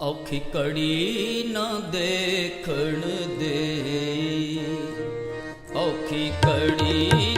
ਔਖੀ ਕੜੀ ਨਾ ਦੇਖਣ ਦੇ। ਔਖੀ ਕੜੀ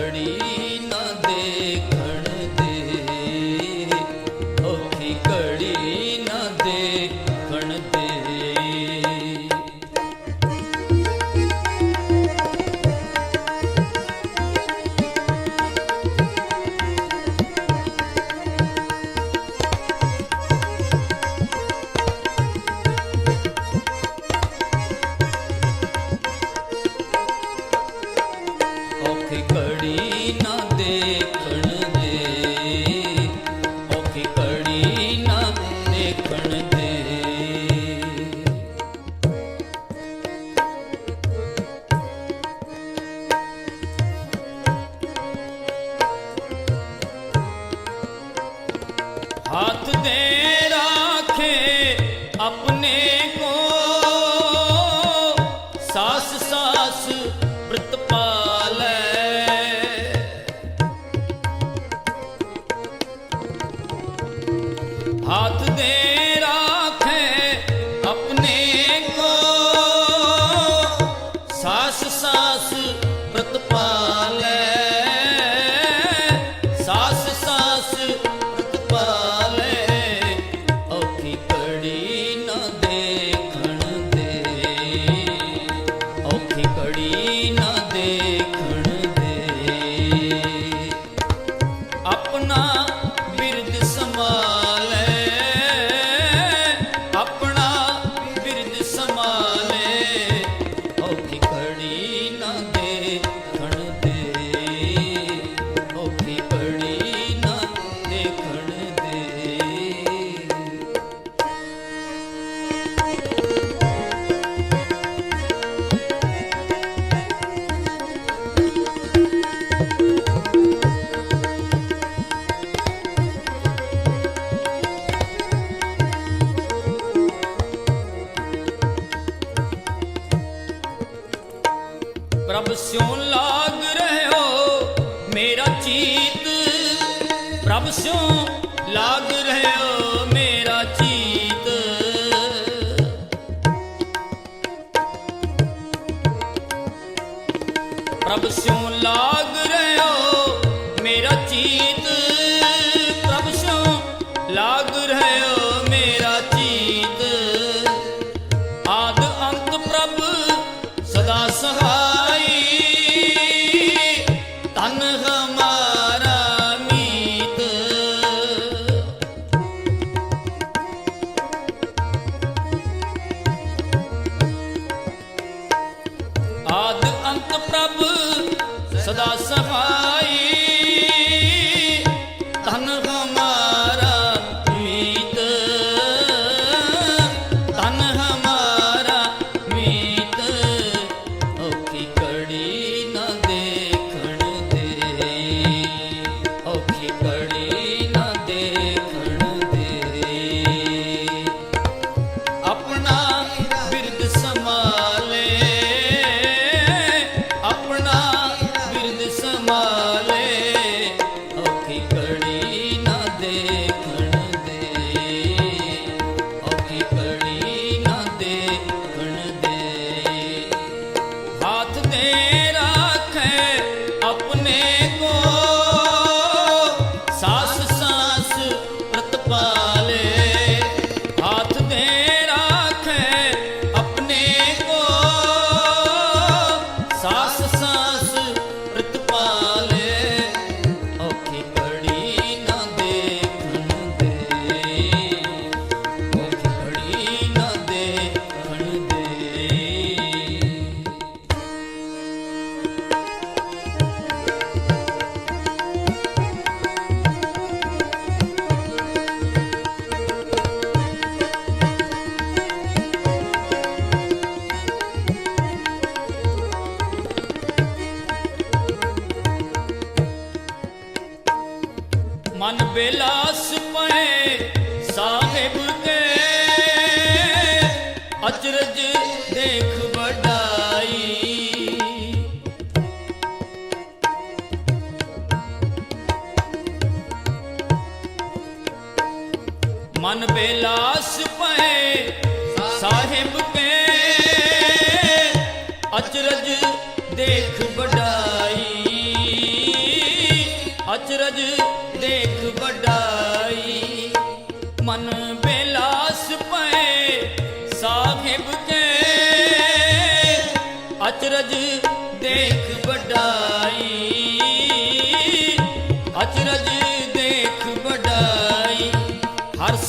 ਘੜੀ ਨਾ ਦੇਖਣ को ਸਿਉ ਲਾਗ ਰਹਿਓ ਮੇਰਾ ਚੀਤ ਪ੍ਰਭ ਸਿਉ ਲਾਗ ਰਹਿਓ ਮੇਰਾ ਪ੍ਰਭ ਸਿਉ ਲਾਗ ਰਹਿਓ ਮੇਰਾ ਚੀਤ ਪ੍ਰਭ ਸਿਉ ਲਾਗ ਰਹਿਓ ਸਦਾ ਸਹਾਰਾ ਸਦਾ ਸਹਾ धरणी ਮਨ ਬੇਲਾਸ ਪਏ ਸਾਹਿਬ ਕੇ ਅਚਰਜ ਦੇਖ ਵਡਾਈ, ਅਚਰਜ ਦੇਖ ਵਡਾਈ। ਮਨ ਬੇਲਾਸ ਪਏ ਸਾਹਿਬ ਕੇ ਅਚਰਜ